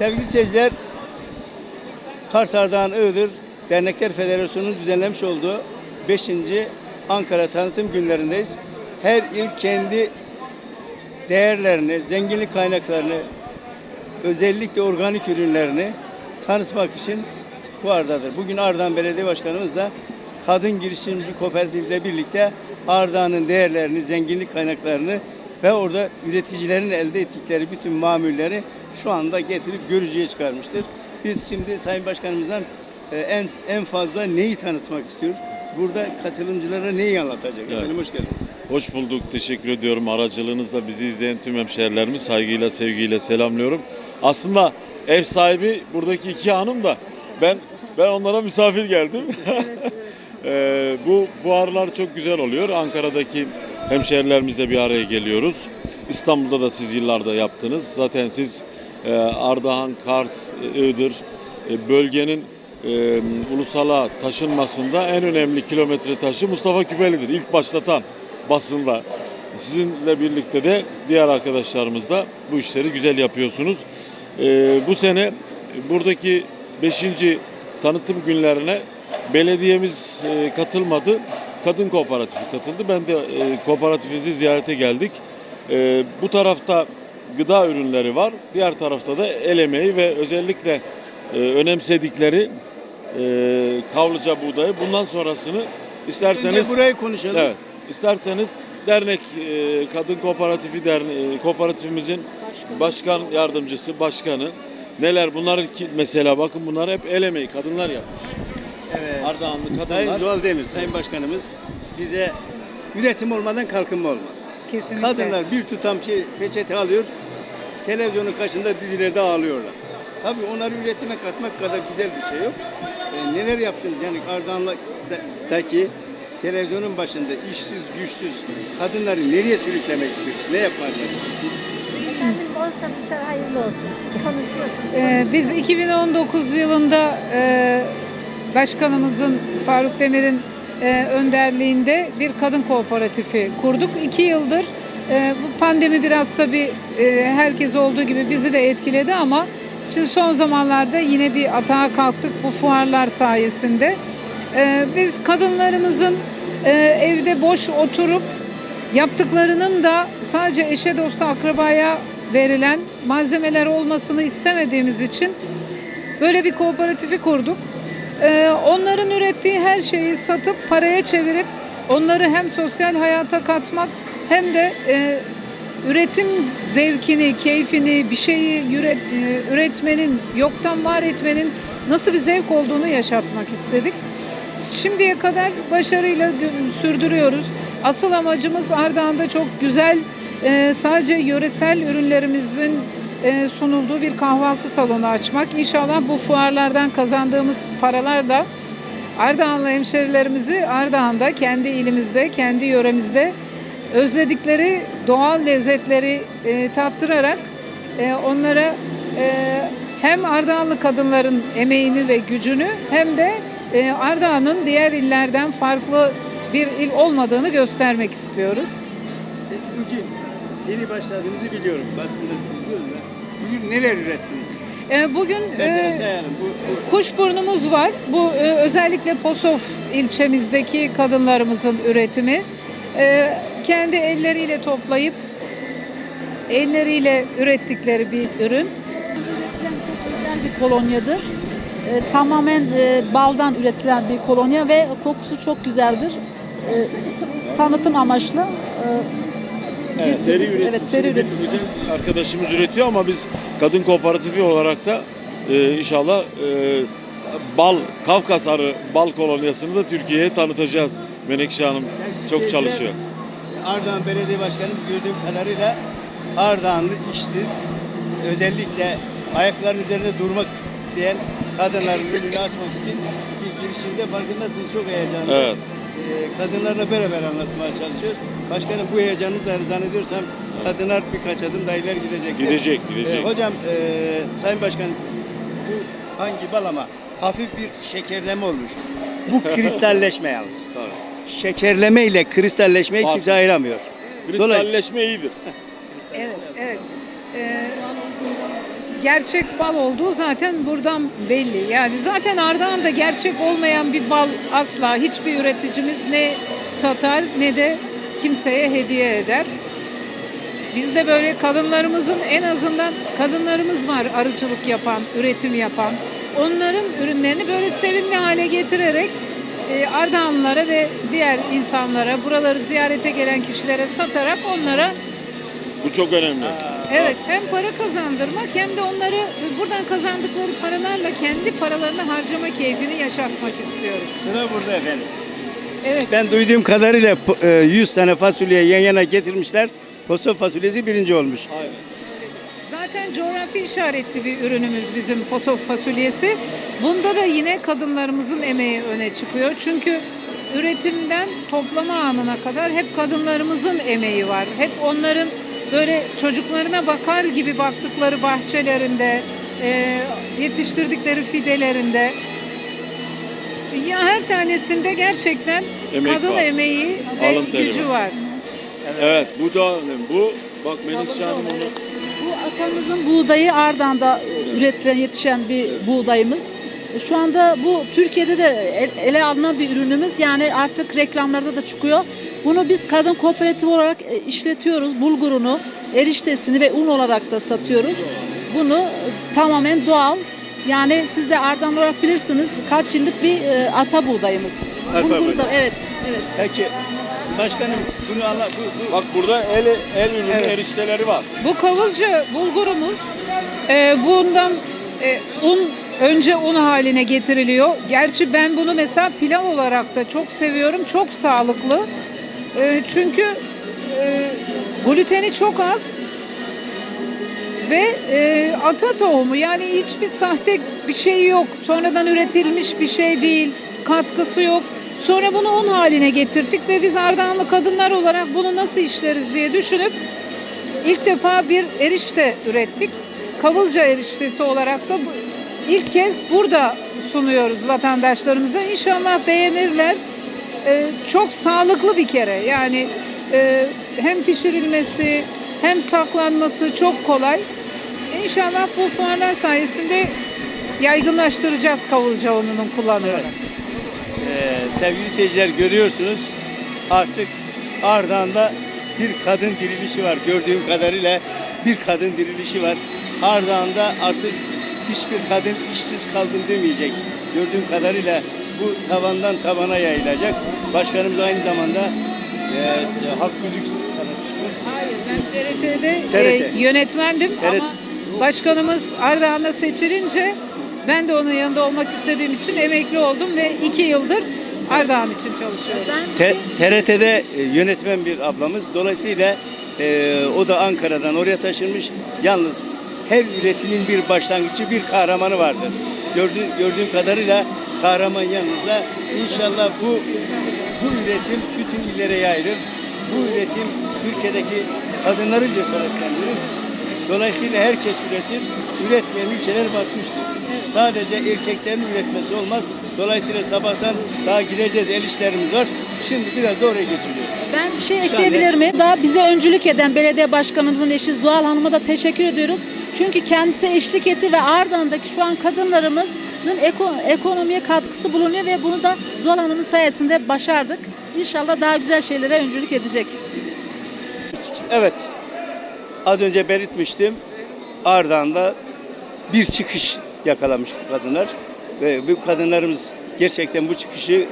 Sevgili seyirciler, Kars Ardahan Iğdır Dernekler Federasyonu'nun düzenlemiş olduğu 5. Ankara Tanıtım Günlerindeyiz. Her il kendi değerlerini, zenginlik kaynaklarını, özellikle organik ürünlerini tanıtmak için fuardadır. Bugün Ardahan Belediye Başkanımız da kadın girişimci kooperatifle birlikte Ardahan'ın değerlerini, zenginlik kaynaklarını ve orada üreticilerin elde ettikleri bütün mamulleri şu anda getirip görücüye çıkarmıştır. Biz şimdi Sayın Başkanımızdan e, en en fazla neyi tanıtmak istiyoruz? Burada katılımcılara neyi anlatacak? Evet. Efendim hoş geldiniz. Hoş bulduk. Teşekkür ediyorum. Aracılığınızla bizi izleyen tüm hemşehrilerimi saygıyla, sevgiyle selamlıyorum. Aslında ev sahibi buradaki iki hanım da ben ben onlara misafir geldim. Ee, bu fuarlar çok güzel oluyor. Ankara'daki hemşehrilerimizle bir araya geliyoruz. İstanbul'da da siz yıllarda yaptınız. Zaten siz e, Ardahan, Kars, e, Iğdır e, bölgenin e, ulusala taşınmasında en önemli kilometre taşı Mustafa Küpeli'dir. İlk başlatan basında. Sizinle birlikte de diğer arkadaşlarımız da bu işleri güzel yapıyorsunuz. Bu sene buradaki 5. tanıtım günlerine belediyemiz katılmadı. Kadın kooperatifi katıldı. Ben de e, kooperatifinizi ziyarete geldik. E, bu tarafta gıda ürünleri var. Diğer tarafta da el emeği ve özellikle e, önemsedikleri e, kavlıca buğdayı. Bundan sonrasını isterseniz Önce burayı konuşalım. Evet. İsterseniz dernek e, kadın kooperatifi derneği kooperatifimizin başkan yardımcısı, başkanı neler bunlar ki mesela bakın bunlar hep el emeği kadınlar yapmış. Evet. Ardahanlı Sayın kadınlar. Zuhal Demir, Sayın Başkanımız bize üretim olmadan kalkınma olmaz. Kesinlikle. Kadınlar bir tutam şey peçete alıyor, televizyonun karşısında dizilerde ağlıyorlar. Tabii onları üretime katmak kadar güzel bir şey yok. Ee, neler yaptınız yani Ardahan'daki televizyonun başında işsiz, güçsüz kadınları nereye sürüklemek istiyorsunuz? Ne çalışıyorsunuz? Olsa şey hayırlı olsun. Konuşuyorsun. Ee, biz 2019 yılında e, başkanımızın Faruk Demir'in e, önderliğinde bir kadın kooperatifi kurduk. İki yıldır e, bu pandemi biraz tabii e, herkes olduğu gibi bizi de etkiledi ama şimdi son zamanlarda yine bir atağa kalktık bu fuarlar sayesinde. E, biz kadınlarımızın e, evde boş oturup yaptıklarının da sadece eşe dosta akrabaya verilen malzemeler olmasını istemediğimiz için böyle bir kooperatifi kurduk. Ee, onların ürettiği her şeyi satıp paraya çevirip onları hem sosyal hayata katmak hem de e, üretim zevkini, keyfini, bir şeyi e, üretmenin, yoktan var etmenin nasıl bir zevk olduğunu yaşatmak istedik. Şimdiye kadar başarıyla sürdürüyoruz. Asıl amacımız Ardahan'da çok güzel, e, sadece yöresel ürünlerimizin sunulduğu bir kahvaltı salonu açmak. İnşallah bu fuarlardan kazandığımız paralarla Ardahanlı hemşerilerimizi Ardahan'da, kendi ilimizde, kendi yöremizde özledikleri doğal lezzetleri e, tattırarak e, onlara e, hem Ardahanlı kadınların emeğini ve gücünü hem de e, Ardahan'ın diğer illerden farklı bir il olmadığını göstermek istiyoruz. Yeni başladığınızı biliyorum. Basında siz biliyorum ya. Bugün neler ürettiniz? E, bugün Mesela e, sayalım. Bu, bu Kuşburnumuz var. Bu e, özellikle Posof ilçemizdeki kadınlarımızın üretimi. E, kendi elleriyle toplayıp elleriyle ürettikleri bir ürün. Üretilen çok güzel bir kolonyadır. Ee, tamamen e, baldan üretilen bir kolonya ve kokusu çok güzeldir. Ee, tanıtım amaçlı. e, Evet, bir- seri üretim. Evet, seri üretim. Bizim arkadaşımız üretiyor ama biz kadın kooperatifi olarak da e, inşallah e, bal, Kafkas arı bal kolonyasını da Türkiye'ye tanıtacağız. Menekşe Hanım çok çalışıyor. Ardahan Belediye Başkanı gördüğüm kadarıyla Ardahanlı işsiz, özellikle ayaklarının üzerinde durmak isteyen kadınların önünü açmak için bir girişimde farkındasınız. Çok heyecanlı. Evet. Ee, kadınlarla beraber anlatmaya çalışıyor. Başkanım bu heyecanınız da zannediyorsam kadınlar birkaç adım daha ileri gidecekler. Gidecek, gidecek. Ee, hocam, e, Sayın Başkan bu hangi bal ama hafif bir şekerleme olmuş. Bu kristalleşme yalnız. Şekerleme ile kristalleşmeyi Farklı. kimse ayıramıyor. Kristalleşme iyidir. Evet, evet. Ee, gerçek bal olduğu zaten buradan belli. Yani zaten Ardahan'da gerçek olmayan bir bal asla hiçbir üreticimiz ne satar ne de kimseye hediye eder. Biz de böyle kadınlarımızın en azından kadınlarımız var arıcılık yapan, üretim yapan. Onların ürünlerini böyle sevimli hale getirerek e, Ardahanlılara ve diğer insanlara, buraları ziyarete gelen kişilere satarak onlara Bu çok önemli. evet hem para kazandırmak hem de onları buradan kazandıkları paralarla kendi paralarını harcama keyfini yaşatmak istiyoruz. Sıra burada efendim. Evet. Ben duyduğum kadarıyla po- e, 100 tane fasulye yan yana getirmişler. Poso fasulyesi birinci olmuş. Zaten coğrafi işaretli bir ürünümüz bizim posof fasulyesi. Bunda da yine kadınlarımızın emeği öne çıkıyor. Çünkü üretimden toplama anına kadar hep kadınlarımızın emeği var. Hep onların böyle çocuklarına bakar gibi baktıkları bahçelerinde, e, yetiştirdikleri fidelerinde ya her tanesinde gerçekten Emek kadın var. emeği ve Alın teri gücü var. var. Evet bu da. Bu bak Menekşe Hanım onu Bu atamızın buğdayı Ardahan'da e, üretilen, yetişen bir buğdayımız. Şu anda bu Türkiye'de de el- ele alınan bir ürünümüz. Yani artık reklamlarda da çıkıyor. Bunu biz kadın kooperatif olarak e, işletiyoruz. Bulgurunu, eriştesini ve un olarak da satıyoruz. Bunu e, tamamen doğal. Yani siz de Ardahan olarak bilirsiniz kaç yıllık bir e, ata buğdayımız. Arpa Bulguru da evet, evet. Peki başkanım bunu Allah bu, bu Bak burada el el ürünü Evet. erişteleri var. Bu kavılca bulgurumuz e, bundan e, un önce un haline getiriliyor. Gerçi ben bunu mesela pilav olarak da çok seviyorum. Çok sağlıklı. E, çünkü e, gluteni çok az ve e, ata tohumu yani hiçbir sahte bir şey yok. Sonradan üretilmiş bir şey değil. Katkısı yok. Sonra bunu un haline getirdik ve biz Ardahanlı kadınlar olarak bunu nasıl işleriz diye düşünüp İlk defa bir erişte ürettik. Kavılca eriştesi olarak da ilk kez burada sunuyoruz vatandaşlarımıza. İnşallah beğenirler. Ee, çok sağlıklı bir kere. Yani e, hem pişirilmesi hem saklanması çok kolay. İnşallah bu fuarlar sayesinde yaygınlaştıracağız kavılca ununun kullanımını. Ee, sevgili seyirciler görüyorsunuz artık Ardahan'da bir kadın dirilişi var. Gördüğüm kadarıyla bir kadın dirilişi var. Ardahan'da artık hiçbir kadın işsiz kaldım demeyecek. Gördüğüm kadarıyla bu tavandan tavana yayılacak. Başkanımız aynı zamanda e, halk müzik sanatçısımız. Hayır ben TRT'de TRT. e, yönetmendim TRT. ama başkanımız Ardahan'da seçilince ben de onun yanında olmak istediğim için emekli oldum ve iki yıldır Ardahan için çalışıyorum. Te- TRT'de e, yönetmen bir ablamız. Dolayısıyla e, o da Ankara'dan oraya taşınmış. Yalnız her üretimin bir başlangıcı, bir kahramanı vardır. Gördüğüm, gördüğüm kadarıyla kahraman yanınızda. İnşallah bu bu üretim bütün illere yayılır. Bu üretim Türkiye'deki kadınları cesaretlendirir. Dolayısıyla herkes üretir. Üretmeyen ülkeler batmıştır. Sadece erkeklerin üretmesi olmaz. Dolayısıyla sabahtan daha gideceğiz el işlerimiz var. Şimdi biraz da oraya geçiliyoruz. Ben bir şey Bir ekleyebilir miyim? Daha bize öncülük eden belediye başkanımızın eşi Zuhal Hanım'a da teşekkür ediyoruz. Çünkü kendisi eşlik etti ve Ardahan'daki şu an kadınlarımızın eko- ekonomiye katkısı bulunuyor ve bunu da Zuhal Hanım'ın sayesinde başardık. İnşallah daha güzel şeylere öncülük edecek. Evet. Az önce belirtmiştim. Ardahan'da bir çıkış yakalamış kadınlar. Ve bu kadınlarımız gerçekten bu çıkışı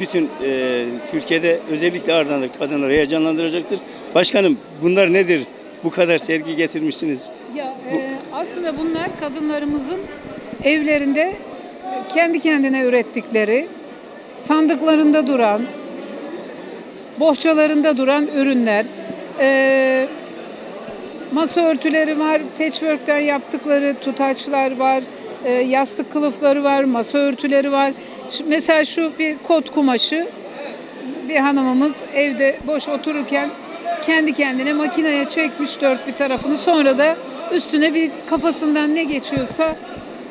bütün e, Türkiye'de özellikle Ardahan'daki kadınları heyecanlandıracaktır. Başkanım bunlar nedir? Bu kadar sergi getirmişsiniz. Ya e, aslında bunlar kadınlarımızın evlerinde kendi kendine ürettikleri, sandıklarında duran, bohçalarında duran ürünler. E, masa örtüleri var, patchwork'ten yaptıkları tutaçlar var, e, yastık kılıfları var, masa örtüleri var. Şu- mesela şu bir kot kumaşı, bir hanımımız evde boş otururken kendi kendine makineye çekmiş dört bir tarafını sonra da üstüne bir kafasından ne geçiyorsa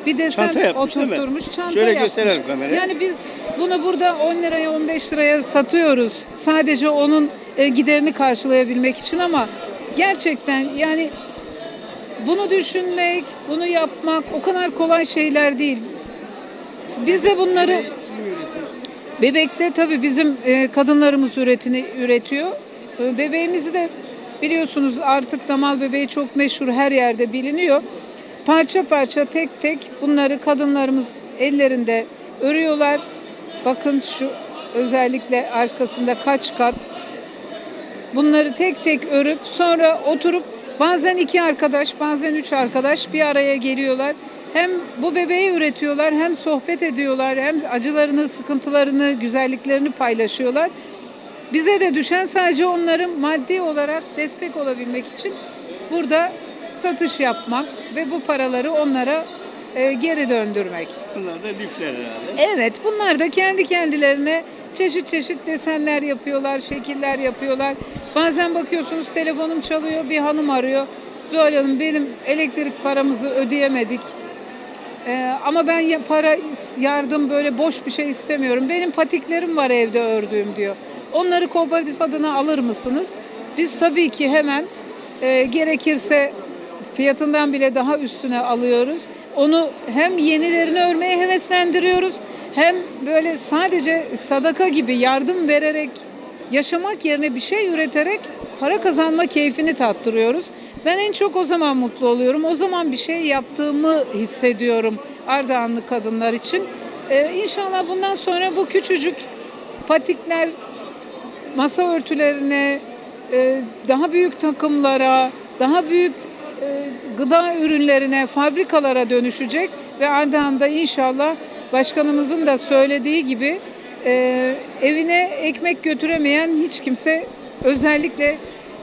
bir desen Çanta yapmış, oturtturmuş. Çanta Şöyle yapmış. gösterelim kameraya. Yani biz bunu burada 10 liraya 15 liraya satıyoruz. Sadece onun e, giderini karşılayabilmek için ama gerçekten yani bunu düşünmek, bunu yapmak o kadar kolay şeyler değil. Biz de bunları? Bebekte tabii bizim e, kadınlarımız üretini üretiyor. E, bebeğimizi de biliyorsunuz artık damal bebeği çok meşhur her yerde biliniyor. Parça parça tek tek bunları kadınlarımız ellerinde örüyorlar. Bakın şu özellikle arkasında kaç kat Bunları tek tek örüp sonra oturup bazen iki arkadaş bazen üç arkadaş bir araya geliyorlar. Hem bu bebeği üretiyorlar hem sohbet ediyorlar hem acılarını, sıkıntılarını, güzelliklerini paylaşıyorlar. Bize de düşen sadece onların maddi olarak destek olabilmek için burada satış yapmak ve bu paraları onlara e, geri döndürmek. Bunlar da lifler herhalde. Evet, bunlar da kendi kendilerine çeşit çeşit desenler yapıyorlar, şekiller yapıyorlar. Bazen bakıyorsunuz telefonum çalıyor, bir hanım arıyor. Zuhal Hanım benim elektrik paramızı ödeyemedik. Ee, ama ben ya- para, yardım böyle boş bir şey istemiyorum. Benim patiklerim var evde ördüğüm diyor. Onları kooperatif adına alır mısınız? Biz tabii ki hemen e, gerekirse fiyatından bile daha üstüne alıyoruz. Onu hem yenilerini örmeye heveslendiriyoruz hem böyle sadece sadaka gibi yardım vererek yaşamak yerine bir şey üreterek para kazanma keyfini tattırıyoruz. Ben en çok o zaman mutlu oluyorum. O zaman bir şey yaptığımı hissediyorum Ardahanlı kadınlar için. Ee, inşallah bundan sonra bu küçücük patikler masa örtülerine, e, daha büyük takımlara, daha büyük e, gıda ürünlerine, fabrikalara dönüşecek ve Ardahan'da inşallah başkanımızın da söylediği gibi e, evine ekmek götüremeyen hiç kimse özellikle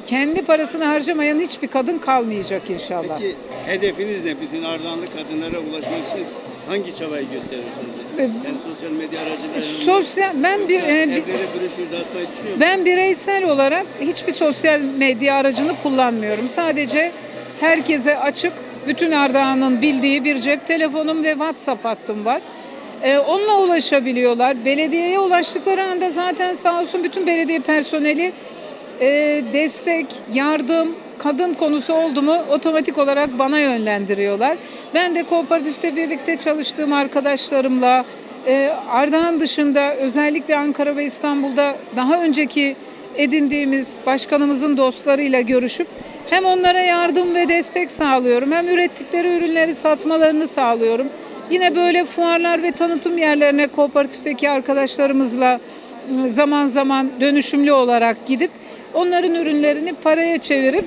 kendi parasını harcamayan hiçbir kadın kalmayacak inşallah. Peki hedefiniz ne? Bütün Ardahanlı kadınlara ulaşmak için hangi çabayı gösteriyorsunuz? E, Yani sosyal medya aracılığıyla. Sosyal ben bir, e, bir Evlere broşür dağıtmayı düşünüyor musunuz? Ben bireysel olarak hiçbir sosyal medya aracını kullanmıyorum. Sadece herkese açık, bütün Ardahan'ın bildiği bir cep telefonum ve WhatsApp hattım var. Ee, onunla ulaşabiliyorlar. Belediyeye ulaştıkları anda zaten sağ olsun bütün belediye personeli e, destek, yardım, kadın konusu oldu mu otomatik olarak bana yönlendiriyorlar. Ben de kooperatifte birlikte çalıştığım arkadaşlarımla e, Ardahan dışında özellikle Ankara ve İstanbul'da daha önceki edindiğimiz başkanımızın dostlarıyla görüşüp hem onlara yardım ve destek sağlıyorum hem ürettikleri ürünleri satmalarını sağlıyorum. Yine böyle fuarlar ve tanıtım yerlerine kooperatifteki arkadaşlarımızla ıı, zaman zaman dönüşümlü olarak gidip onların ürünlerini paraya çevirip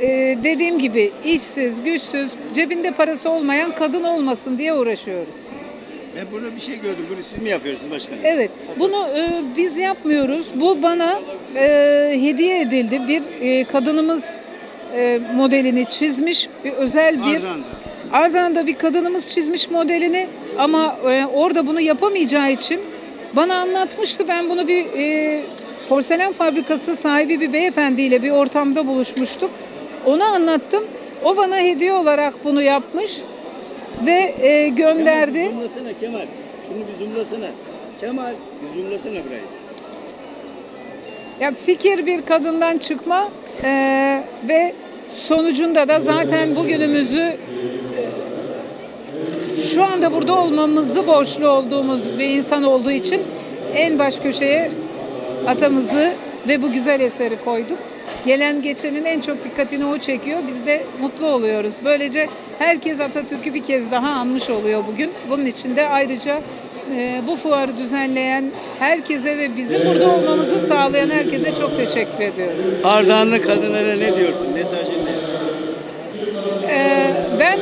e, dediğim gibi işsiz, güçsüz, cebinde parası olmayan kadın olmasın diye uğraşıyoruz. Ben burada bir şey gördüm. Bunu siz mi yapıyorsunuz başkanım? Evet, bunu e, biz yapmıyoruz. Bu bana e, hediye edildi. Bir e, kadınımız e, modelini çizmiş, bir özel bir Ardahan'da. Ardahan'da bir kadınımız çizmiş modelini ama e, orada bunu yapamayacağı için bana anlatmıştı. Ben bunu bir e, porselen fabrikası sahibi bir beyefendiyle bir ortamda buluşmuştuk. Ona anlattım. O bana hediye olarak bunu yapmış ve e, gönderdi. Kemal, zoomlasana Kemal. Şunu bir zoomlasana. Kemal bir zoomlasana burayı. Ya fikir bir kadından çıkma eee, ve sonucunda da zaten bugünümüzü şu anda burada olmamızı borçlu olduğumuz bir insan olduğu için en baş köşeye atamızı ve bu güzel eseri koyduk. Gelen geçenin en çok dikkatini o çekiyor. Biz de mutlu oluyoruz. Böylece herkes Atatürk'ü bir kez daha anmış oluyor bugün. Bunun için de ayrıca e, bu fuarı düzenleyen herkese ve bizim burada olmamızı sağlayan herkese çok teşekkür ediyoruz. Ardahanlı kadınlara ne diyorsun? Mesajın ne? Ee, ben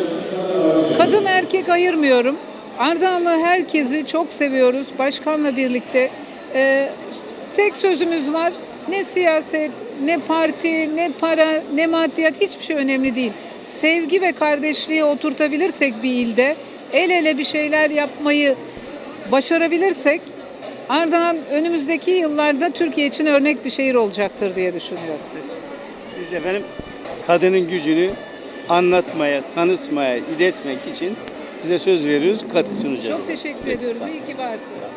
kadın erkek ayırmıyorum. Ardahanlı herkesi çok seviyoruz. Başkanla birlikte. Ee, tek sözümüz var. Ne siyaset, ne parti, ne para, ne maddiyat hiçbir şey önemli değil. Sevgi ve kardeşliği oturtabilirsek bir ilde, el ele bir şeyler yapmayı başarabilirsek Ardahan önümüzdeki yıllarda Türkiye için örnek bir şehir olacaktır diye düşünüyorum. Biz de efendim kadının gücünü anlatmaya, tanıtmaya, iletmek için bize söz veriyoruz, katkı sunacağız. Çok teşekkür ediyoruz. İyi ki varsınız.